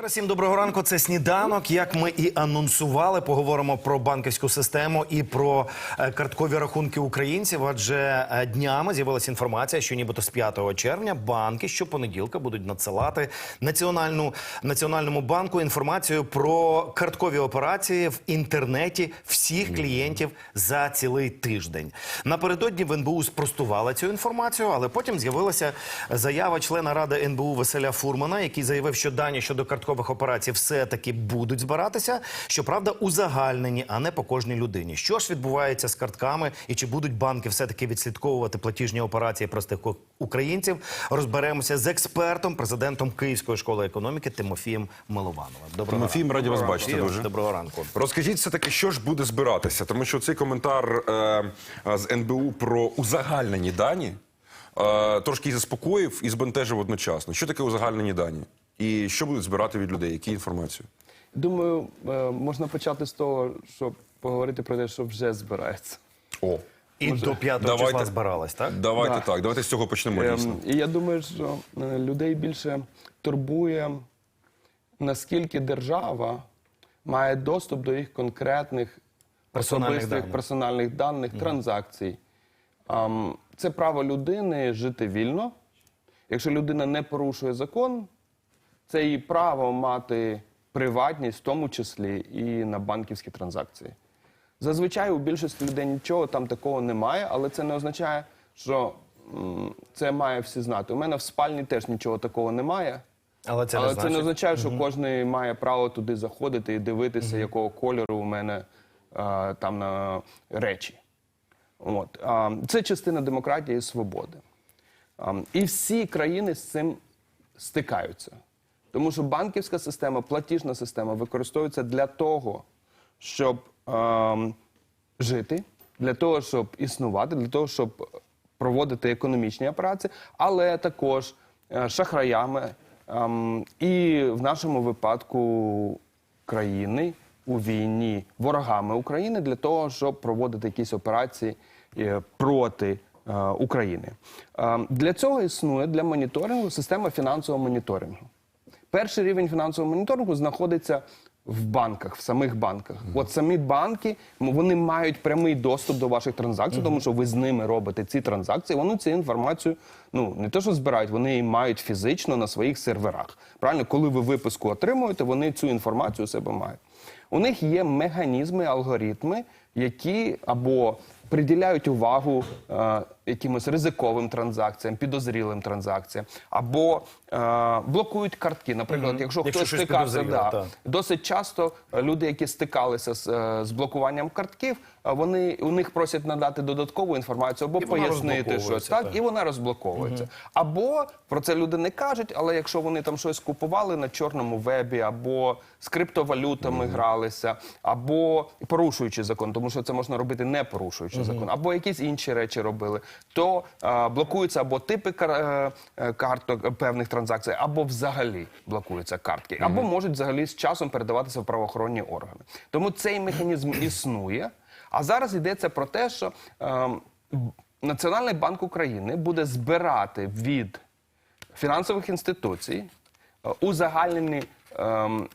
Ще раз всім доброго ранку. Це сніданок. Як ми і анонсували, поговоримо про банківську систему і про е, карткові рахунки українців. Адже е, днями з'явилася інформація, що нібито з 5 червня банки щопонеділка будуть надсилати національну національному банку інформацію про карткові операції в інтернеті всіх клієнтів за цілий тиждень. Напередодні в НБУ спростували цю інформацію, але потім з'явилася заява члена ради НБУ Василя Фурмана, який заявив, що дані щодо карткових операцій все-таки будуть збиратися. Щоправда, узагальнені, а не по кожній людині. Що ж відбувається з картками і чи будуть банки все-таки відслідковувати платіжні операції простих українців? Розберемося з експертом, президентом Київської школи економіки Тимофієм Миловановим. Доброго Тимофій, ми раді вас бачити дуже. Доброго ранку. Розкажіть все таки, що ж буде збиратися, тому що цей коментар е, е, з НБУ про узагальнені дані е, трошки і заспокоїв і збентежив одночасно. Що таке узагальнені дані? І що будуть збирати від людей? Які інформацію? Думаю, е, можна почати з того, щоб поговорити про те, що вже збирається. О, І до 5 Давайте. числа збиралась, так? давайте Да. так. Давайте з цього почнемо Ем, дійсно. І я думаю, що е, людей більше турбує, наскільки держава має доступ до їх конкретних Персональних особистих даних. персональних даних, транзакцій. Ам, Це право людини жити вільно. Якщо людина не порушує закон, це її право мати приватність, в тому числі і на банківські транзакції. Зазвичай у більшості людей нічого там такого немає, але це не означає, що м, це має всі знати. У мене в спальні теж нічого такого немає. Але це але не це значить. не означає, що кожен має право туди заходити і дивитися, якого кольору у мене а, там на речі. От. А, це частина демократії і свободи. А, і всі країни з цим стикаються. Тому що банківська система, платіжна система використовується для того, щоб ем, жити, для того, щоб існувати, для того, щоб проводити економічні операції, але також е, шахраями ем, і в нашому випадку країни у війні ворогами України для того, щоб проводити якісь операції е, проти е, України. Е, Для цього існує для моніторингу система фінансового моніторингу. Перший рівень фінансового моніторингу знаходиться в банках, в самих банках. От самі банки вони мають прямий доступ до ваших транзакцій, тому що ви з ними робите ці транзакції. Вони цю інформацію ну не те, що збирають, вони її мають фізично на своїх серверах. Правильно, коли ви виписку отримуєте, вони цю інформацію у себе мають. У них є механізми, алгоритми, які або приділяють увагу е, якимось ризиковим транзакціям, підозрілим транзакціям, або е, блокують картки. Наприклад, якщо, Якщо хтось щось стикався, підозріле, да, так. досить часто е, люди, які стикалися з, е, з блокуванням картків, е, вони у них просять надати додаткову інформацію або І вона пояснити щось, розблоковується, так так. і вона розблоковується. Або про це люди не кажуть, але якщо вони там щось купували на чорному вебі, або з криптовалютами гралися, або порушуючи закон, тому що це можна робити не порушуючи закон, або якісь інші речі робили, то е, блокуються або типи кар- е, е, карток е, певних транзакцій, або взагалі блокуються картки, або можуть взагалі з часом передаватися в правоохоронні органи. Тому цей механізм існує. А зараз йдеться про те, що ем, Національний банк України буде збирати від фінансових інституцій е, узагальнені ем,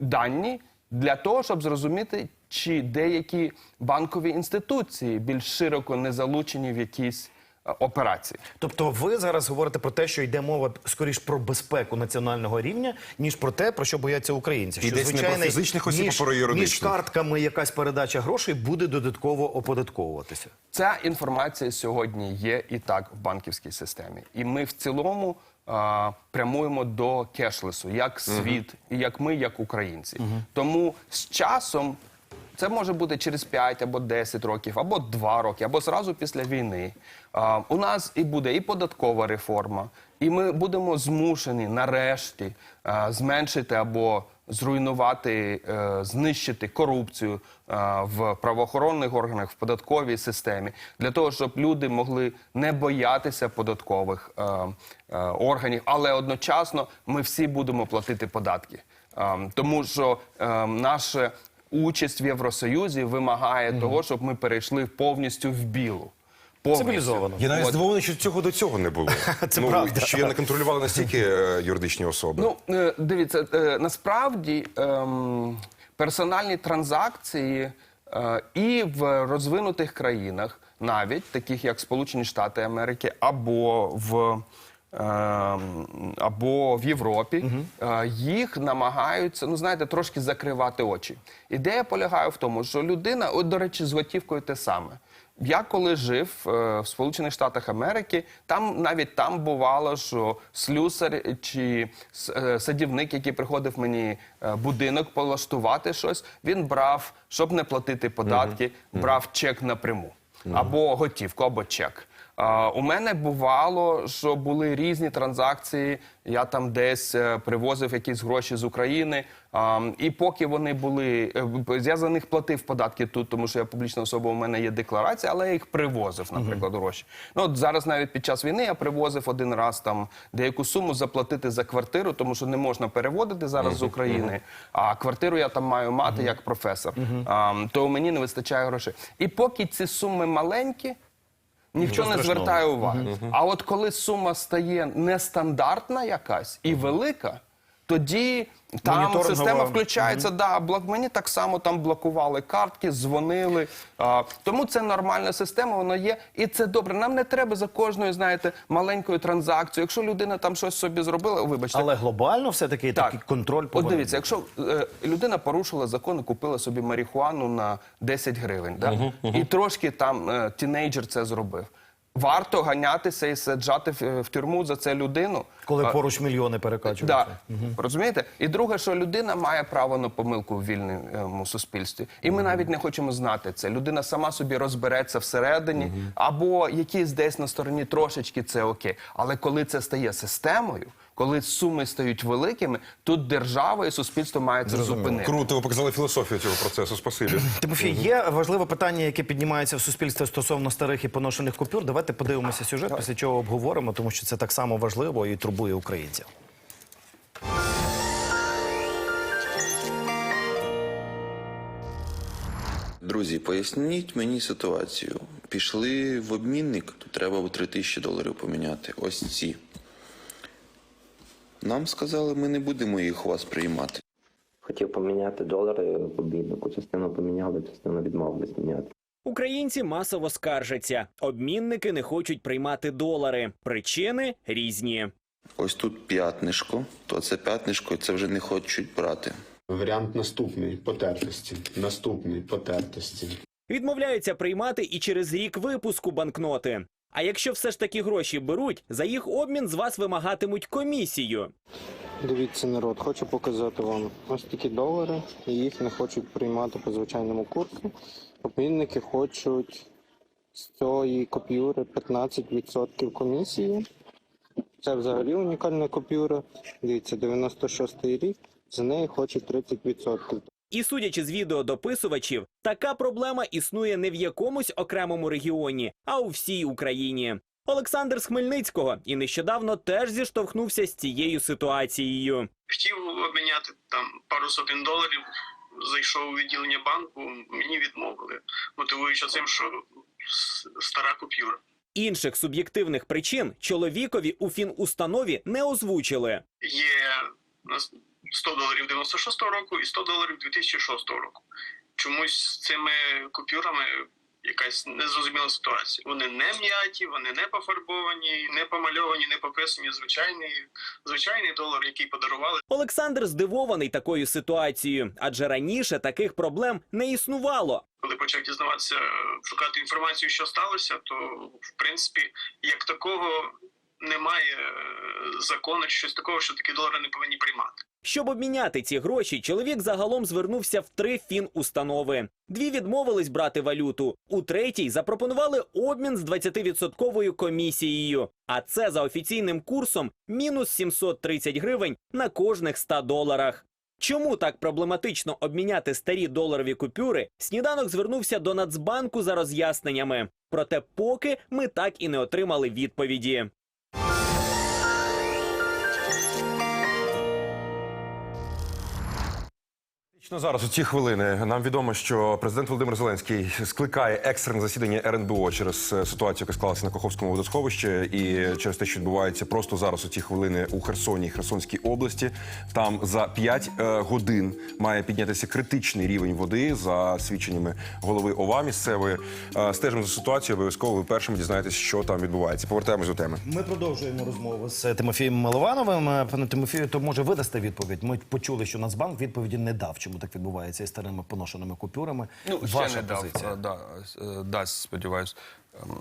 дані для того, щоб зрозуміти, чи деякі банкові інституції більш широко не залучені в якісь е, операції. Тобто ви зараз говорите про те, що йде мова скоріш про безпеку національного рівня, ніж про те, про що бояться українці. Що Йдеться не про фізичних осіб, а ніж, про юридичних. Між картками якась передача грошей буде додатково оподатковуватися. Ця інформація сьогодні є і так в банківській системі, і ми в цілому а, прямуємо до кешлесу, як світ, і як ми, як українці. Тому з часом. Це може бути через 5 або 10 років, або 2 роки, або зразу після війни. У нас і буде і податкова реформа, і ми будемо змушені нарешті зменшити або зруйнувати, е, знищити корупцію е, в правоохоронних органах, в податковій системі, для того, щоб люди могли не боятися податкових е, органів, але одночасно ми всі будемо платити податки. Е, тому що е, наша участь в Євросоюзі вимагає того, щоб ми перейшли повністю в білу. Повністю. Цивілізовано. Я навіть здивований, що цього до цього не було. Це ну, правда. Що я не контролювала настільки е, юридичні особи. Ну, е, дивіться, е, насправді ем, персональні транзакції е, і в розвинутих країнах, навіть таких як Сполучені Штати Америки, або в. Ем, Або в Європі е, їх намагаються, ну знаєте, трошки закривати очі. Ідея полягає в тому, що людина, от до речі, з готівкою те саме. Я коли жив е, в Сполучених Штатах Америки, там навіть там бувало, що слюсар чи е, садівник, який приходив мені е, будинок полаштувати щось, він брав, щоб не платити податки, брав чек напряму або готівку, або чек. У мене бувало, що були різні транзакції. Я там десь е, привозив якісь гроші з України. І поки вони були, е, я за них платив податки тут, тому що я публічна особа, у мене є декларація, але я їх привозив, наприклад, гроші. Ну от зараз навіть під час війни я привозив один раз там деяку суму заплатити за квартиру, тому що не можна переводити зараз з України. А квартиру я там маю мати як професор. То мені не вистачає грошей. І поки ці суми маленькі. Ніхто не звертає уваги. А от коли сума стає нестандартна якась і велика, тоді там система включається. Да, блок мені так само там блокували картки, дзвонили. А, тому це нормальна система, воно є, і це добре. Нам не треба за кожною, знаєте, маленькою транзакцією. Якщо людина там щось собі зробила, вибачте, Але глобально все-таки такий контроль От дивіться, якщо е, людина порушила закон і купила собі марихуану на 10 гривень, да? і трошки там е, тінейджер це зробив. Варто ганятися і саджати в, в тюрму за це людину. коли поруч мільйони перекачуються. Да. Розумієте? І друге, що людина має право на помилку в вільному суспільстві. І ми навіть не хочемо знати це. Людина сама собі розбереться всередині, або якісь десь на стороні трошечки це окей. Але коли це стає системою, коли суми стають великими, тут держава і суспільство мають це зупинити. Круто, ви показали філософію цього процесу. Спасибі. Тимофій, є важливе питання, яке піднімається в суспільстві стосовно старих і поношених купюр. Давайте подивимося сюжет, після чого обговоримо, тому що це так само важливо і турбує українців. Друзі, поясніть мені ситуацію. Пішли в обмінник, тут треба 3 тисячі доларів поміняти. Ось ці. Нам сказали, ми не будемо їх у вас приймати. Хотів поміняти долари в обміннику. Частину поміняли, частину відмовились міняти. Українці масово скаржаться. Обмінники не хочуть приймати долари. Причини різні. Ось тут п'ятнишко, то це п'ятнишко, це вже не хочуть брати. Варіант наступний потертості. Наступний потертості. Відмовляються приймати і через рік випуску банкноти. А якщо все ж таки гроші беруть, за їх обмін з вас вимагатимуть комісію. Дивіться, народ, хочу показати вам ось такі долари, і їх не хочуть приймати по звичайному курсу. Обмінники хочуть з цієї купюри 15% комісії. Це взагалі унікальна купюра. Дивіться, 96-й рік, за неї хочуть 30%. І судячи з відео дописувачів, така проблема існує не в якомусь окремому регіоні, а у всій Україні. Олександр з Хмельницького і нещодавно теж зіштовхнувся з цією ситуацією. хотів обміняти там пару сотень доларів. Зайшов у відділення банку, мені відмовили, мотивуючи цим, що стара купюра. Інших суб'єктивних причин чоловікові у фінустанові не озвучили. Є 100 доларів 96-го року і 100 доларів 2006 року. Чомусь з цими купюрами якась незрозуміла ситуація. Вони не м'яті, вони не пофарбовані, не помальовані, не пописані. Звичайний, звичайний долар, який подарували. Олександр здивований такою ситуацією, адже раніше таких проблем не існувало. коли почав дізнаватися, шукати інформацію, що сталося, то в принципі як такого немає е, закону, чи щось такого, що такі долари не повинні приймати. Щоб обміняти ці гроші, чоловік загалом звернувся в три фінустанови. Дві відмовились брати валюту, у третій запропонували обмін з 20% комісією. А це за офіційним курсом мінус 730 гривень на кожних 100 доларах. Чому так проблематично обміняти старі доларові купюри? Сніданок звернувся до Нацбанку за роз'ясненнями. Проте, поки ми так і не отримали відповіді. Зараз у ці хвилини нам відомо, що президент Володимир Зеленський скликає екстрене засідання РНБО через е, ситуацію, яка склалася на Каховському водосховищі, і через те, що відбувається просто зараз у ці хвилини у Херсоні і Херсонській області. Там за 5 годин має піднятися критичний рівень води за свідченнями голови ОВА місцевої. Е, Стежимо за ситуацією. Обов'язково ви першими дізнаєтесь, що там відбувається. Повертаємось до теми. Ми продовжуємо розмову з Тимофієм Миловановим. Е, Пане Тимофію, то може ви дасте відповідь? Ми почули, що Нацбанк відповіді не дав. Чому так відбувається із старими поношеними купюрами? Ну, ще Ваша не позиція. дав да, е, дасть, сподіваюсь. Ем,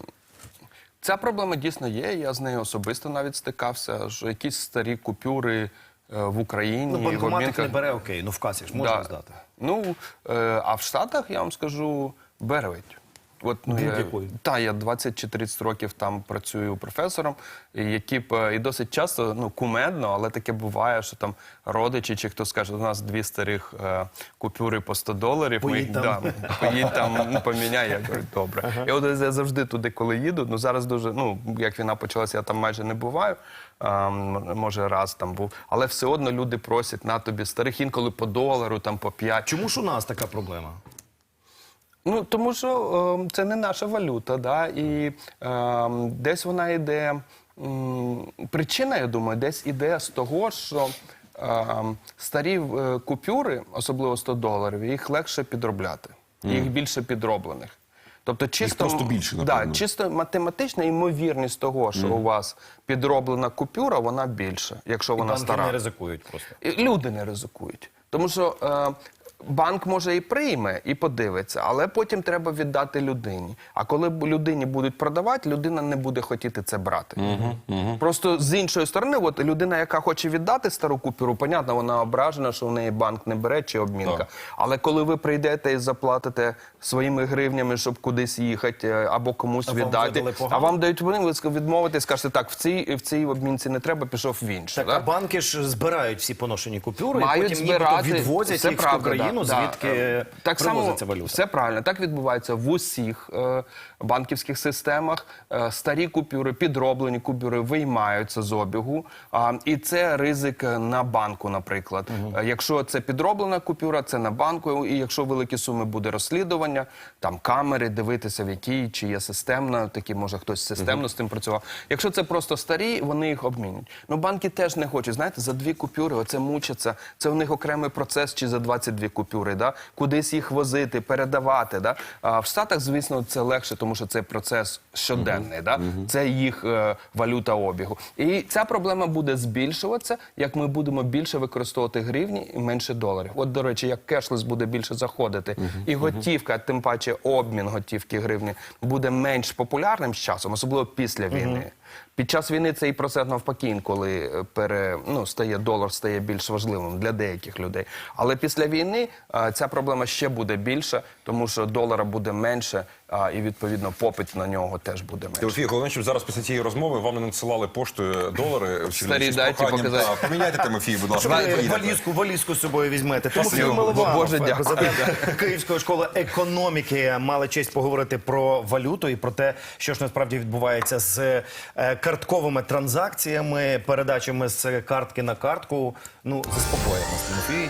Ця проблема дійсно є. Я з нею особисто навіть стикався. Що якісь старі купюри е, в Україні Ну, банкомат їх не бере, окей, ну в касі ж можна Да. здати. Ну, е, а в Штатах, я вам скажу, беруть. От, ну, я, Будь-якої. та, я 20 чи 30 років там працюю професором, які б е, і досить часто, ну, кумедно, але таке буває, що там родичі чи хто скаже, у нас дві старих е, купюри по 100 доларів. Поїдь їх- там. Да, поїдь там, ну, поміняй. Я говорю, добре. І от я завжди туди, коли їду, ну зараз дуже, ну, як війна почалася, я там майже не буваю. А, може, раз там був. Але все одно люди просять на тобі старих інколи по долару, там по 5. Чому ж у нас така проблема? Ну тому що е, це не наша валюта, да? і е, десь вона йде. Причина, я думаю, десь іде з того, що е, старі е, купюри, особливо 100 доларів, їх легше підробляти, їх більше підроблених. Тобто, чисто просто більше, да, чисто математична ймовірність того, що у вас підроблена купюра, вона більша, якщо вона Банки стара. не ризикують просто. І Люди не ризикують. Тому що е, банк може і прийме, і подивиться, але потім треба віддати людині. А коли людині будуть продавати, людина не буде хотіти це брати. Просто з іншої сторони, от людина, яка хоче віддати стару купюру, понятно, вона ображена, що в неї банк не бере чи обмінка. Так. Але коли ви прийдете і заплатите своїми гривнями, щоб кудись їхати е, або комусь А віддати, погано? а вам дають вони, ви відмовити, скажете, так, в цій в цій обмінці не треба, пішов в іншу. Так, да? а банки ж збирають всі поношені купюри, і потім збирати нібито відвозять їх в правда, ту країну, да, звідки Е, так само привозиться валюта. все правильно. Так відбувається в усіх е, банківських системах. Е, старі купюри, підроблені купюри виймаються з обігу. А, і це ризик е, на банку, наприклад. Е, якщо це підроблена купюра, це на банку. І якщо великі суми буде розслідування, там камери, дивитися, в якій чи є системна, такі може хтось системно з тим працював. Якщо це просто старі, вони їх обмінюють. Ну банки теж не хочуть. Знаєте, за дві купюри оце мучаться. Це у них окремий процес чи за 22 купюри, да? кудись їх возити, передавати. Да? А в Штатах, звісно, це легше, тому що це процес щоденний. Да? Це їх е, валюта обігу. І ця проблема буде збільшуватися, як ми будемо більше використовувати гривні і менше доларів. От, до речі, як кешлес буде більше заходити, і готівка, тим паче обмін готівки гривні, буде менш популярним з часом, особливо після війни. Під час війни цей процес навпаки, інколи е, пере, ну, стає долар стає більш важливим для деяких людей. Але після війни е, ця проблема ще буде більша, тому що долара буде менше, а, і відповідно попит на нього теж буде менше. Тимофій, головне, щоб зараз після цієї розмови вам не надсилали поштою долари. Старі дайте показати. та, Поміняйте Тимофій, будь ласка. Поїдете. валізку, валізку з собою візьмете. Тимофій Спасибо. Милованов, Боже, дякую. президент Київської школи економіки, мали честь поговорити про валюту і про те, що ж насправді відбувається з е, картковими транзакціями, передачами з картки на картку. Ну, заспокоїмо Тимофій.